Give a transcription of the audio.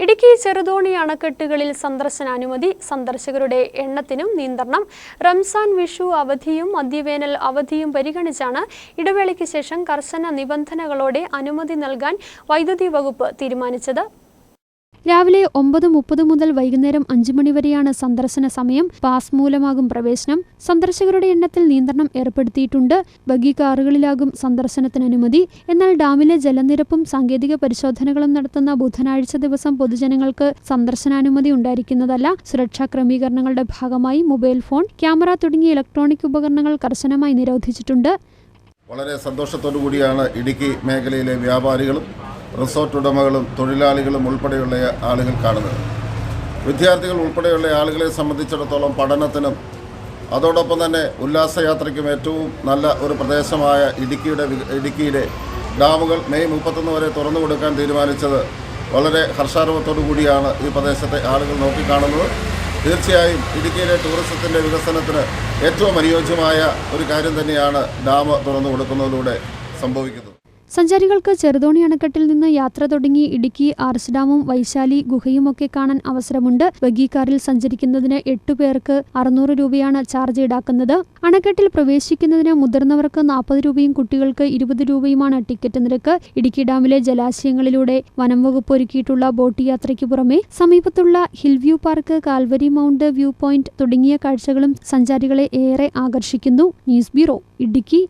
ഇടുക്കി ചെറുതോണി അണക്കെട്ടുകളിൽ സന്ദർശനാനുമതി സന്ദർശകരുടെ എണ്ണത്തിനും നിയന്ത്രണം റംസാൻ വിഷു അവധിയും മദ്യവേനൽ അവധിയും പരിഗണിച്ചാണ് ഇടവേളയ്ക്ക് ശേഷം കർശന നിബന്ധനകളോടെ അനുമതി നൽകാൻ വൈദ്യുതി വകുപ്പ് തീരുമാനിച്ചത്. രാവിലെ ഒമ്പത് മുപ്പത് മുതൽ വൈകുന്നേരം അഞ്ചു മണിവരെയാണ് സന്ദർശന സമയം. പാസ് മൂലമാകും പ്രവേശനം. സന്ദർശകരുടെ എണ്ണത്തിൽ നിയന്ത്രണം ഏർപ്പെടുത്തിയിട്ടുണ്ട്. ബഗി കാറുകളിലാകും സന്ദർശനത്തിന് അനുമതി. എന്നാൽ ഡാമിലെ ജലനിരപ്പും സാങ്കേതിക പരിശോധനകളും നടത്തുന്ന ബുധനാഴ്ച ദിവസം പൊതുജനങ്ങൾക്ക് സന്ദർശനാനുമതി ഉണ്ടായിരിക്കുന്നതല്ല. സുരക്ഷാ ക്രമീകരണങ്ങളുടെ ഭാഗമായി മൊബൈൽ ഫോൺ ക്യാമറ തുടങ്ങിയ ഇലക്ട്രോണിക് ഉപകരണങ്ങൾ കർശനമായി നിരോധിച്ചിട്ടുണ്ട്. വളരെ സന്തോഷത്തോടു കൂടിയാണ് ഇടുക്കി മേഖലയിലെ വ്യാപാരികളും റിസോർട്ട് ഉടമകളും തൊഴിലാളികളും ഉൾപ്പെടെയുള്ള ആളുകൾ കാണുന്നത്. വിദ്യാർത്ഥികൾ ഉൾപ്പെടെയുള്ള ആളുകളെ സംബന്ധിച്ചിടത്തോളം പഠനത്തിനും അതോടൊപ്പം തന്നെ ഉല്ലാസയാത്രയ്ക്കും ഏറ്റവും നല്ല ഒരു പ്രദേശമായ ഇടുക്കിയുടെ ഇടുക്കിയിലെ ഡാമുകൾ മെയ് മുപ്പത്തൊന്ന് വരെ തുറന്നു കൊടുക്കാൻ തീരുമാനിച്ചത് വളരെ ഹർഷാരവത്തോടു കൂടിയാണ് ഈ പ്രദേശത്തെ ആളുകൾ നോക്കിക്കാണുന്നത്. തീർച്ചയായും ഇടുക്കിയിലെ ടൂറിസത്തിന്റെ വികസനത്തിന് ഏറ്റവും അനുയോജ്യമായ ഒരു കാര്യം തന്നെയാണ് ഡാം തുറന്നു കൊടുക്കുന്നതിലൂടെ സംഭവിക്കുന്നത്. സഞ്ചാരികൾക്ക് ചെറുതോണി അണക്കെട്ടിൽ നിന്ന് യാത്ര തുടങ്ങി ഇടുക്കി ആർസ് ഡാമും വൈശാലി ഗുഹയുമൊക്കെ കാണാൻ അവസരമുണ്ട്. ബഗി കാറിൽ സഞ്ചരിക്കുന്നതിന് എട്ടു പേർക്ക് അറുന്നൂറ് രൂപയാണ് ചാർജ് ഈടാക്കുന്നത്. അണക്കെട്ടിൽ പ്രവേശിക്കുന്നതിന് മുതിർന്നവർക്ക് നാൽപ്പത് രൂപയും കുട്ടികൾക്ക് ഇരുപത് രൂപയുമാണ് ടിക്കറ്റ് നിരക്ക്. ഇടുക്കി ഡാമിലെ ജലാശയങ്ങളിലൂടെ വനം വകുപ്പ് ഒരുക്കിയിട്ടുള്ള ബോട്ട് യാത്രയ്ക്ക് പുറമെ സമീപത്തുള്ള hill view park Calvary mount view point തുടങ്ങിയ കാഴ്ചകളും സഞ്ചാരികളെ ഏറെ ആകർഷിക്കുന്നു. News bureau Idukki.